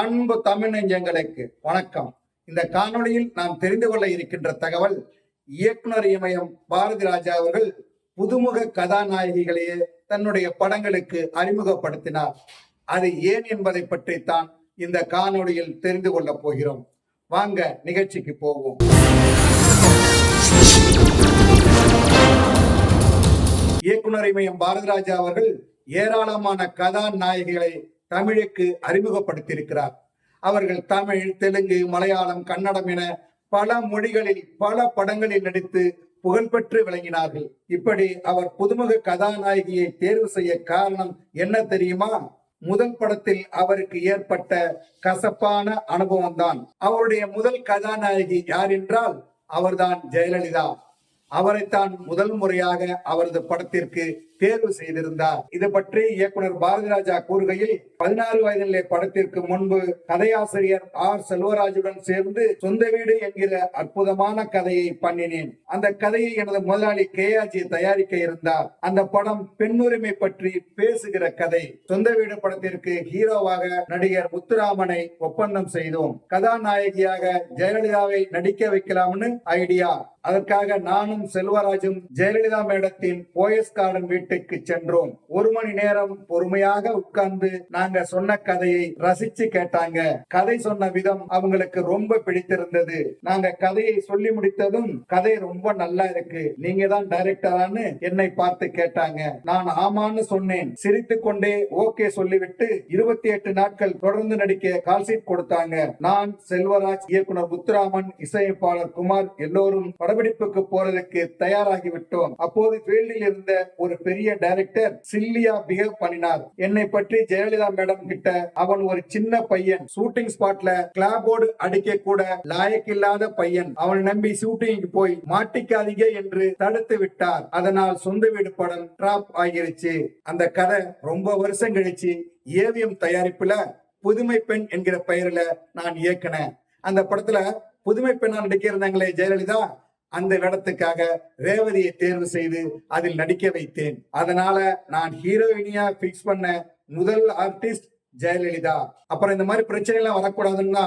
அன்பு தமிழ் நெஞ்சங்களுக்கு வணக்கம். இந்த காணொளியில் நாம் தெரிந்து கொள்ள இருக்கின்ற தகவல் இயக்குனர் இமயம் பாரதி ராஜா அவர்கள் புதுமுக கதாநாயகிகளையே தன்னுடைய படங்களுக்கு அறிமுகப்படுத்தினார். அது ஏன் என்பதை பற்றித்தான் இந்த காணொளியில் தெரிந்து கொள்ளப் போகிறோம். வாங்க நிகழ்ச்சிக்கு போவோம். இயக்குனர் இமயம் பாரதிராஜா அவர்கள் ஏராளமான கதாநாயகிகளை தமிழுக்கு அறிமுகப்படுத்தியிருக்கிறார். அவர்கள் தமிழ் தெலுங்கு மலையாளம் கன்னடம் என பல மொழிகளில் பல படங்களில் நடித்து புகழ்பெற்று விளங்கினார்கள். இப்படி அவர் புதுமுக கதாநாயகியை தேர்வு செய்ய காரணம் என்ன தெரியுமா? முதல் படத்தில் அவருக்கு ஏற்பட்ட கசப்பான அனுபவம் தான் அவருடைய முதல் கதாநாயகி யார் என்றால் அவர்தான் ஜெயலலிதா. அவரைத்தான் முதல் முறையாக அவரது படத்திற்கு தேர்வு செய்திருந்தார். இது பற்றி இயக்குனர் பாரதிராஜா கூறுகையில் பதினாறு வயதிலே படத்திற்கு முன்பு கதையாசிரியர் ஆர். செல்வராஜுடன் சேர்ந்து சொந்த வீடு என்கிற அற்புதமான கதையை பண்ணினேன். அந்த கதையை எனது முதலாளி கேஆர்ஜி தயாரிக்க இருந்தார். அந்த படம் பெண்ணுரிமை பற்றி பேசுகிற கதை. சொந்த வீடு படத்திற்கு ஹீரோவாக நடிகர் முத்துராமனை ஒப்பந்தம் செய்தோம். கதாநாயகியாக ஜெயலலிதாவை நடிக்க வைக்கலாம்னு ஐடியா. அதற்காக நானும் செல்வராஜும் ஜெயலலிதா மேடத்தின் போயஸ் கார்டன் வீட்டுக்கு சென்றோம். ஒரு மணி நேரம் பொறுமையாக உட்கார்ந்து நாங்க சொன்ன கதையை ரசிச்சு கேட்டாங்க. கதை சொன்ன விதம் அவங்களுக்கு ரொம்ப பிடித்திருந்தது. நாங்க கதையை சொல்லி முடித்ததும் கதை ரொம்ப நல்லா இருக்கு. நீங்க தான் டைரக்டரான்னு என்னை பார்த்து கேட்டாங்க. நான் ஆமான்னு சொன்னேன். சிரித்து கொண்டே ஓகே சொல்லிவிட்டு இருபத்தி எட்டு நாட்கள் தொடர்ந்து நடிக்க கால்சீட் கொடுத்தாங்க. நான் செல்வராஜ் இயக்குனர் முத்துராமன் இசையமைப்பாளர் குமார் எல்லோரும் படப்பிடிப்புக்கு போறதுக்கு தயாராகி விட்டோம். அப்போது ஃபீல்டில் இருந்த ஒரு பெரிய பெரிய டைரக்டர் சில்லியா பிஹேவ் பண்ணினார். என்னை பற்றி ஜெயலலிதா மேடம் கிட்ட அவன் ஒரு சின்ன பையன். ஷூட்டிங் ஸ்பாட்ல கிளாபோர்டு அடிக்க கூட லாயக்கில்லாத பையன். அவனை நம்பி ஷூட்டிங்க்கு போய் மாட்டிக்காதீங்க என்று தடுத்து விட்டார். அதனால் சொந்த வீடு படம் டிராப் ஆகிருச்சு. அந்த கதை ரொம்ப வருஷம் கழிச்சு ஏவிஎம் தயாரிப்புல புதுமை பெண் என்கிற பெயர்ல நான் இயக்கினேன். அந்த படத்துல புதுமை பெண்ணா நடிக்க இருந்தாங்களே ஜெயலலிதா? அந்த இடத்துக்காக ரேவதியை தேர்வு செய்து அதில் நடிக்க வைத்தேன். அதனால நான் ஹீரோயினியா பிக்ஸ் பண்ண முதல் ஆர்டிஸ்ட் ஜெயலலிதா. அப்புறம் இந்த மாதிரி பிரச்சனை எல்லாம் வரக்கூடாதுன்னா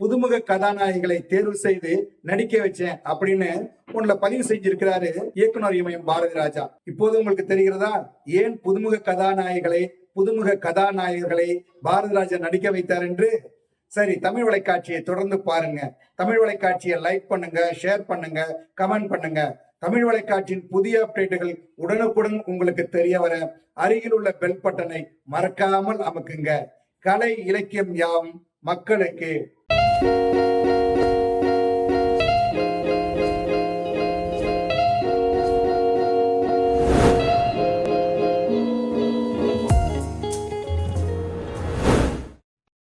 புதுமுக கதாநாயகிகளை தேர்வு செய்து நடிக்க வச்சேன் அப்படின்னு உன்ல பதிவு செஞ்சிருக்கிறாரு இயக்குனர் இமயம் பாரதி ராஜா இப்போது உங்களுக்கு தெரிகிறதா? ஏன் புதுமுக கதாநாயகிகளை புதுமுக கதாநாயகர்களை பாரதிராஜா நடிக்க வைத்தார் என்று? சரி தமிழ் வலைக்காட்சியை தொடர்ந்து பாருங்க. தமிழ் வலைக்காட்சியை லைக் பண்ணுங்க ஷேர் பண்ணுங்க கமெண்ட் பண்ணுங்க. தமிழ் வலைக்காட்சியின் புதிய அப்டேட்டுகள் உடனுக்குடன் உங்களுக்கு தெரிய வர அருகில் உள்ள பெல் பட்டனை மறக்காமல் அமுக்குங்க. கலை இலக்கியம் யாவும் மக்களுக்கு.